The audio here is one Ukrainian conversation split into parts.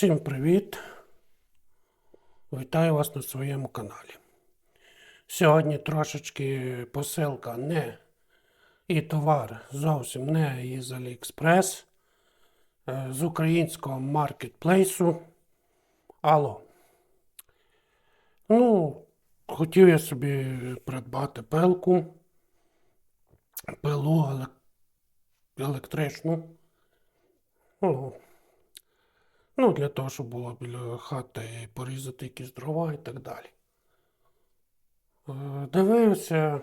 Всім привіт! Вітаю вас на своєму каналі. Сьогодні трошечки посилка не і товар зовсім не із AliExpress, е, з українського маркетплейсу. Алло. Ну, хотів я собі придбати пилку, пилу електричну. Ну, Ну, для того, щоб було біля хати порізати якісь дрова і так далі. Е, Дивився,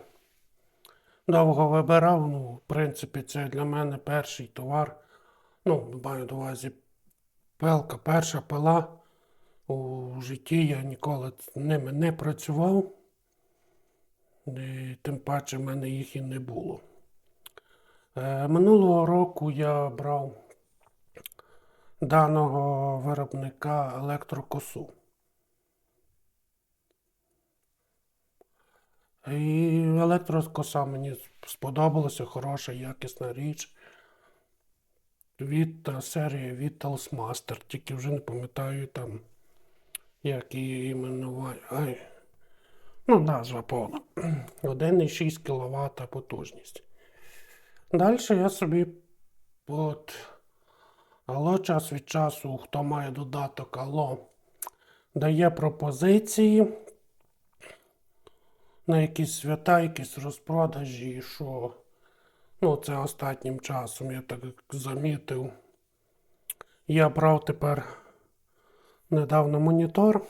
довго вибирав. Ну, в принципі, це для мене перший товар. Ну, маю на увазі пилка, перша пила. У житті я ніколи ними не працював. І тим паче в мене їх і не було. Е, Минулого року я брав даного виробника електрокосу. І електрокоса мені сподобалася, хороша, якісна річ. Від серії від Master, тільки вже не пам'ятаю там, як її іменувати. Ай. Ну, назва повна. 1,6 кВт потужність. Далі я собі от Алло час від часу, хто має додаток Алло, дає пропозиції на якісь свята, якісь розпродажі, що ну, це останнім часом я так замітив. Я брав тепер недавно монітор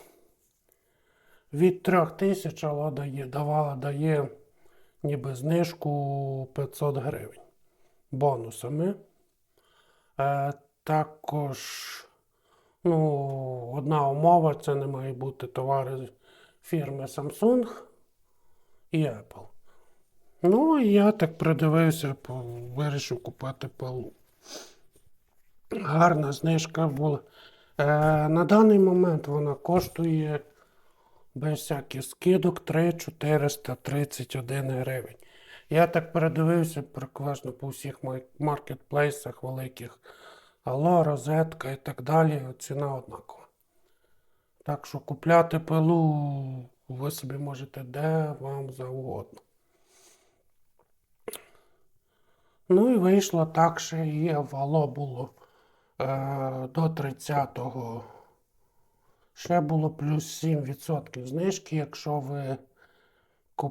від 3000, але дає, давала, дає ніби знижку 500 гривень бонусами. Також ну, одна умова це не має бути товари фірми Samsung і Apple. Ну, і я так придивився, вирішив купити пилу. Гарна знижка була. Е, на даний момент вона коштує без всяких скидок 3-431 гривень. Я так передивився прикладно по всіх маркетплейсах великих. Алло, розетка і так далі. Ціна однакова. Так що купляти пилу ви собі можете де вам завгодно. Ну і вийшло так, що і в Алло було е, до 30-го. Ще було плюс 7% знижки, якщо ви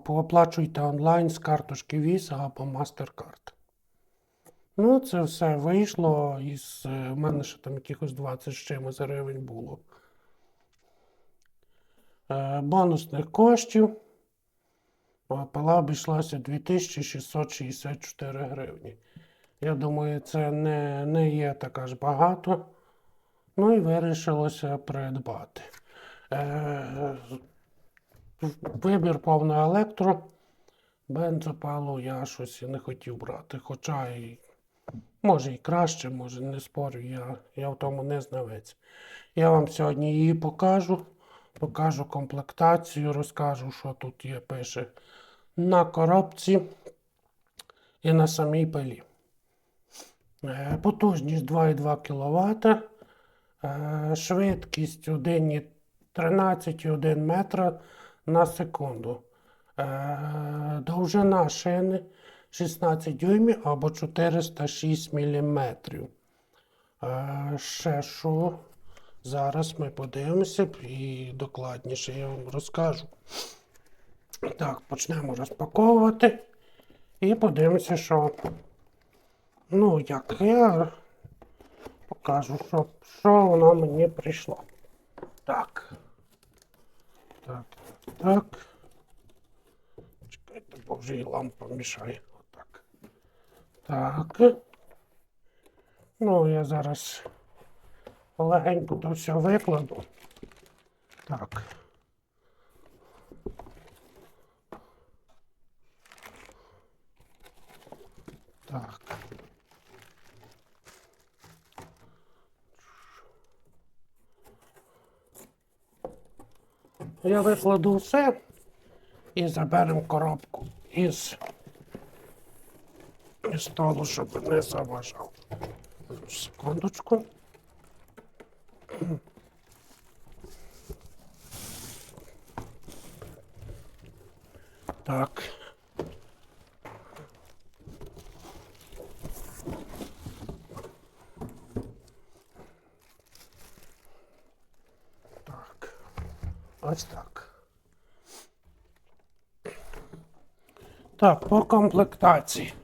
оплачуєте онлайн з карточки Visa або MasterCard. Ну, це все вийшло із. е, мене ще там якихось 20 з чимось гривень було. Е, бонусних коштів. а Пила обійшлася 2664 гривні. Я думаю, це не, не є так ж багато. Ну і вирішилося придбати. Е, вибір повно електро. Бензопалу я щось не хотів брати. Хоча і може і краще, може не спорю, я, я в тому не знавець. Я вам сьогодні її покажу, покажу комплектацію, розкажу, що тут є, пише на коробці і на самій пилі. Е, Потужність 2,2 кВт, е, швидкість 1,13,1 метра на секунду. Е, Довжина шини 16 дюймів або 406 мм. Ще що? Зараз ми подивимося і докладніше я вам розкажу. Так, почнемо розпаковувати. І подивимося, що. Ну, як я покажу, що, що воно мені прийшло. Так. Так, так. Чекайте, бо вже і лампа мішає. Так. Ну, я зараз легенько то все викладу. Так. Так. Я викладу все і заберемо коробку із, кристалу, щоб не заважав. Секундочку. Так. Так. Ось так. Так, по комплектації.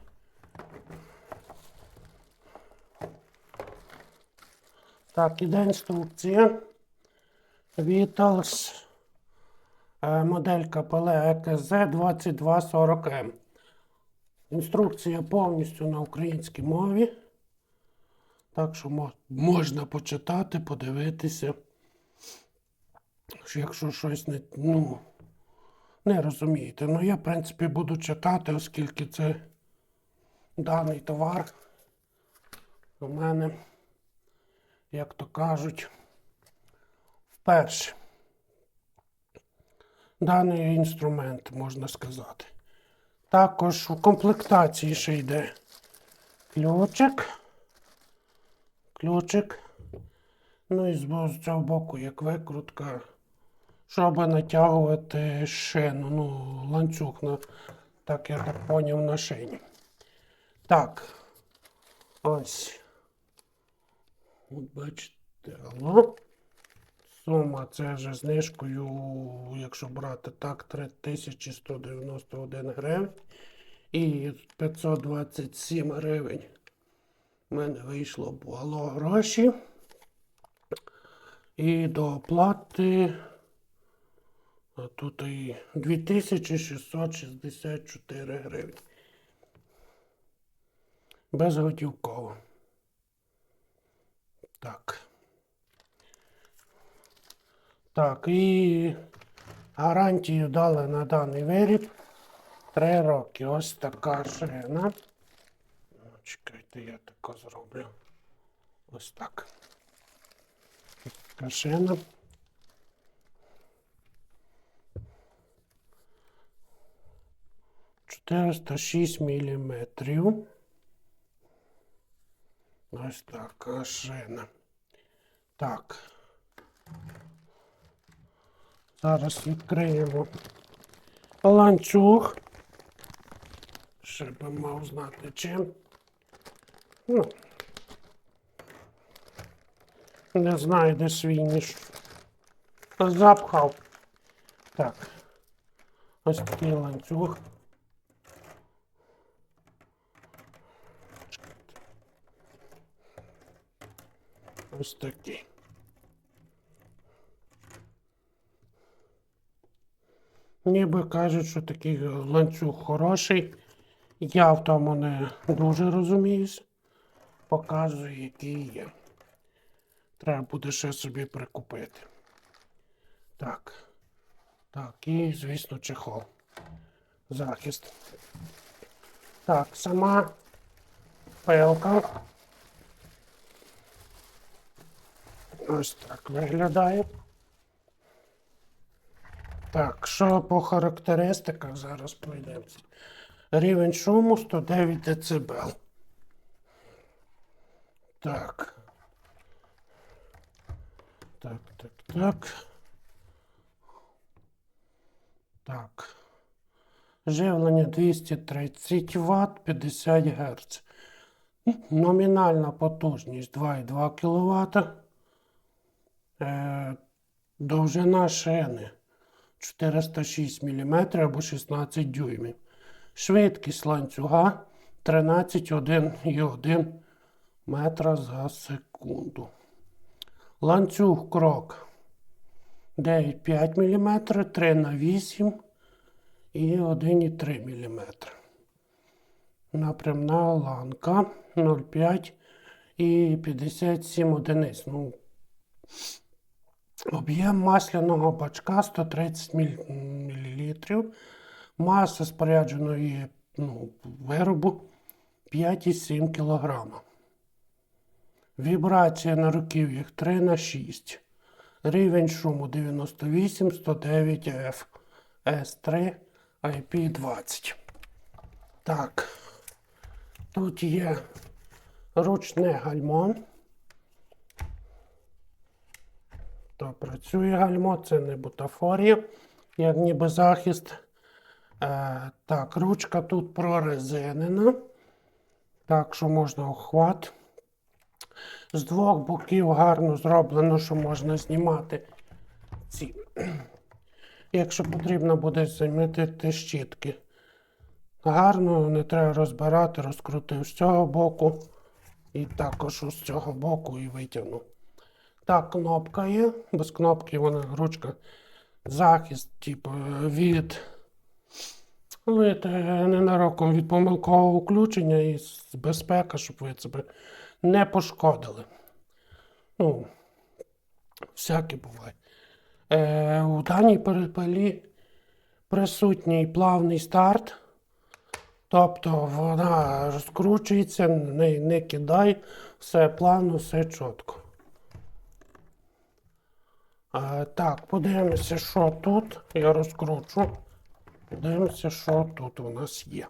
Так, іде інструкція. Vitals. Е, Моделька PL EKZ 2240M. Інструкція повністю на українській мові. Так що можна почитати, подивитися. Якщо щось не, ну, не розумієте. Ну, я, в принципі, буду читати, оскільки це даний товар у мене, як то кажуть, вперше. Даний інструмент, можна сказати. Також у комплектації ще йде ключик. Ключик. Ну і з цього боку, як викрутка, щоб натягувати шину, ну, ланцюг, на, так я так поняв, на шині. Так. Ось. От бачите. Сума це вже знижкою, якщо брати так, 3191 гривень. І 527 гривень. У мене вийшло було гроші. І до оплати а тут і 2664 гривень. Безготівково. Так. Так, і гарантію дали на даний виріб 3 роки. Ось така шина. Ну, Чекайте, я тако зроблю. Ось так. Така шина. Чотириста шість міліметрів. Ось така шина. Так. Зараз відкриємо ланцюг. Ще би мав знати чим. Ну, не знаю, де свій ніж. Запхав. Так. Ось такий ланцюг. Ось такий. Ніби кажуть, що такий ланцюг хороший. Я в тому не дуже розуміюсь. Показую, який є. Треба буде ще собі прикупити. Так. Так, і, звісно, чехол. Захист. Так, сама пилка. Ось так виглядає. Так, що по характеристиках зараз пройдемося. Рівень шуму 109 дБ. Так. Так, так, так. Так. Живлення 230 Вт 50 Гц. Номінальна потужність 2,2 кВт. Е, довжина шини 406 мм або 16 дюймів. Швидкість ланцюга 13,1,1 метра за секунду. Ланцюг крок 9,5 мм, 3 на 8 і 1,3 мм. Напрямна ланка 0,5 і 57 одиниць. Ну, Об'єм масляного бачка 130 мл. Маса спорядженої ну, виробу 5,7 кг. Вібрація на руків'ях 3 на 6. Рівень шуму 98 109 F. S3 IP20. Так. Тут є ручне гальмо. То працює гальмо, це не бутафорія, як ніби захист. Е, так, ручка тут прорезинена. Так що можна охват. З двох боків гарно зроблено, що можна знімати ці. Якщо потрібно буде замітити щітки. Гарно не треба розбирати, розкрутив з цього боку і також з цього боку і витягнув. Так, кнопка є. Без кнопки вона ручка захист, типу, від, від ненароком від помилкового включення і безпека, щоб ви себе не пошкодили. Ну, всяке буває. Е, у даній перепелі присутній плавний старт. Тобто вона розкручується, не, не кидай, все плавно, все чітко. Так, подивимося, що тут. Я розкручу. Подивимося, що тут у нас є.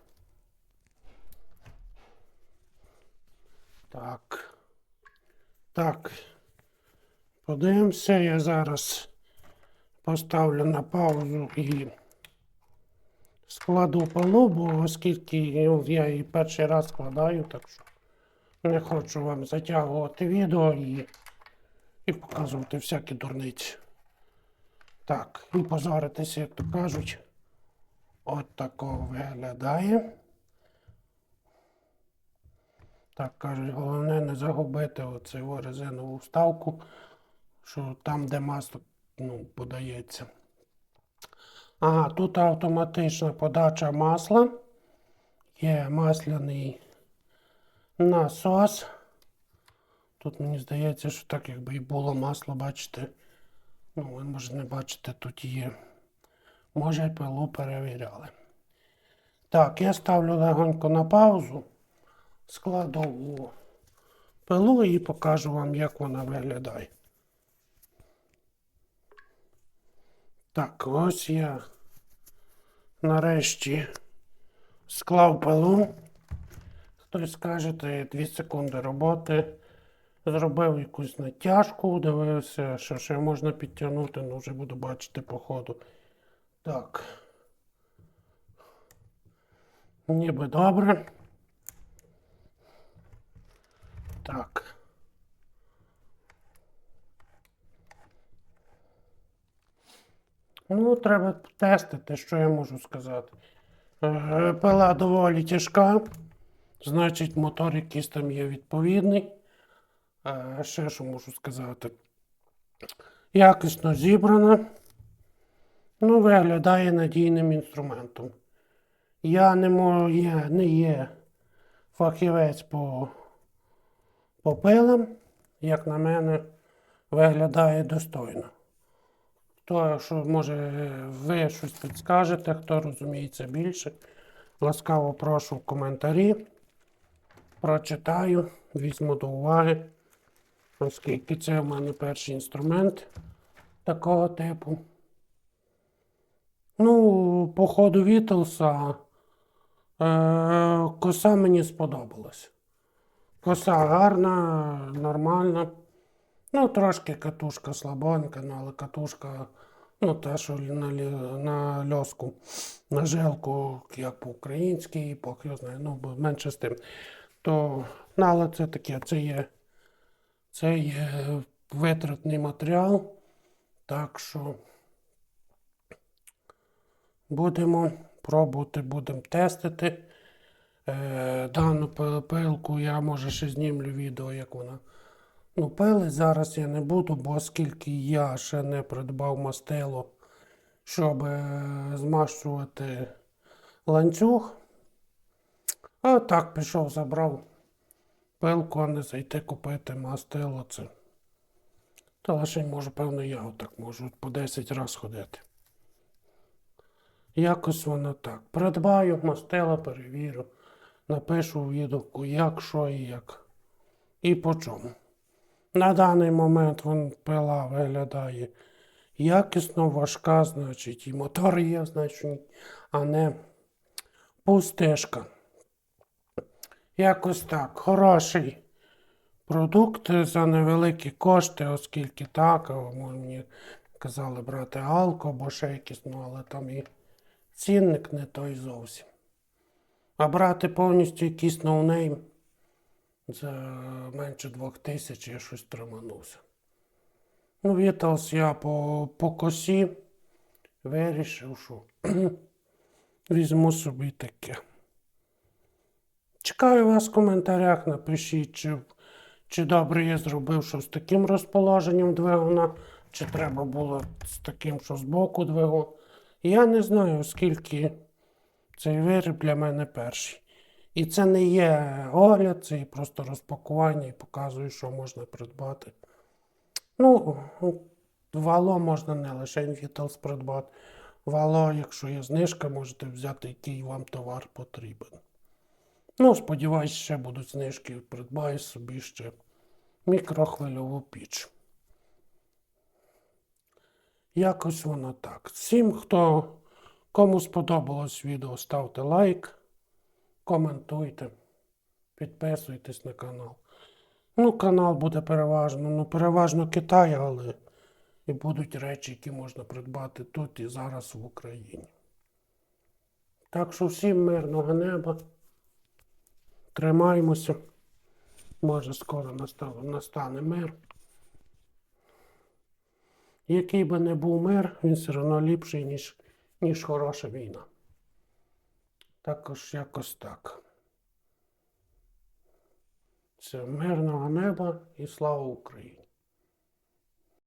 Так. Так. Подивимося, я зараз поставлю на паузу і складу пилу, бо оскільки я її перший раз складаю, так що не хочу вам затягувати відео і, і показувати всякі дурниці. Так, і позоритися, як то кажуть. От такого виглядає. Так кажуть, головне не загубити оцю резинову вставку, що там, де масло ну, подається. Ага, тут автоматична подача масла. Є масляний насос. Тут мені здається, що так якби і було масло, бачите. Ну, ви може не бачите, тут є. Може, пилу перевіряли. Так, я ставлю легонько на паузу, складу пилу і покажу вам, як вона виглядає. Так, ось я нарешті склав пилу. Хтось скажете, 2 секунди роботи. Зробив якусь натяжку, дивився, що ще можна підтягнути, ну вже буду бачити по ходу. Так. Ніби добре. Так. Ну, треба тестити, що я можу сказати. Е, Пила доволі тяжка, значить мотор якийсь там є відповідний. Ще що можу сказати. Якісно зібрана. Ну, виглядає надійним інструментом. Я не, мо- я не є фахівець по, по пилам, як на мене, виглядає достойно. Хто, що може, ви щось підскажете, хто розуміється більше, ласкаво прошу в коментарі. Прочитаю, візьму до уваги, оскільки це в мене перший інструмент такого типу. Ну, по ходу Вітлса е, коса мені сподобалась. Коса гарна, нормальна. Ну, трошки катушка слабонька, ну, але катушка, ну, та, що на, на льоску, на жилку, як по-українськи, по я знаю, ну, менше з тим. То, ну, але це таке, це є, це є витратний матеріал. Так що будемо пробувати, будемо тестити. Е, дану пилку я може ще знімлю відео, як вона. Ну, пили зараз я не буду, бо оскільки я ще не придбав мастило, щоб е, змащувати ланцюг. А так пішов, забрав пилку, а не зайти купити мастило. Це. Та лише можу, певно, я отак можу по 10 разів ходити. Якось воно так. Придбаю, мастила, перевірю, напишу відгуку, як, що і як. І по чому. На даний момент вон пила виглядає якісно, важка, значить, і мотор є, значить, а не пустишка. Якось так. Хороший продукт за невеликі кошти, оскільки так, мені казали брати алко або ще якісь, ну але там і цінник не той зовсім. А брати повністю якийсь ноунейм за менше двох тисяч я щось триманувся. Ну, Віталс я по, по косі вирішив, що візьму собі таке. Чекаю вас в коментарях, напишіть, чи, чи добре я зробив, що з таким розположенням двигуна, чи треба було з таким, що збоку двигун. Я не знаю, оскільки цей виріб для мене перший. І це не є огляд, це просто розпакування і показую, що можна придбати. Ну, вало можна не лише Vitals придбати. Вало, якщо є знижка, можете взяти, який вам товар потрібен. Ну, сподіваюсь, ще будуть знижки, придбаю собі ще мікрохвильову піч. Якось воно так. Всім, хто кому сподобалось відео, ставте лайк, коментуйте, підписуйтесь на канал. Ну, канал буде переважно, ну, переважно Китай, але і будуть речі, які можна придбати тут і зараз в Україні. Так що всім мирного неба. Тримаємося. Може, скоро настав- настане мир. Який би не був мир, він все одно ліпший, ніж, ніж хороша війна. Також якось так. Це мирного неба і слава Україні!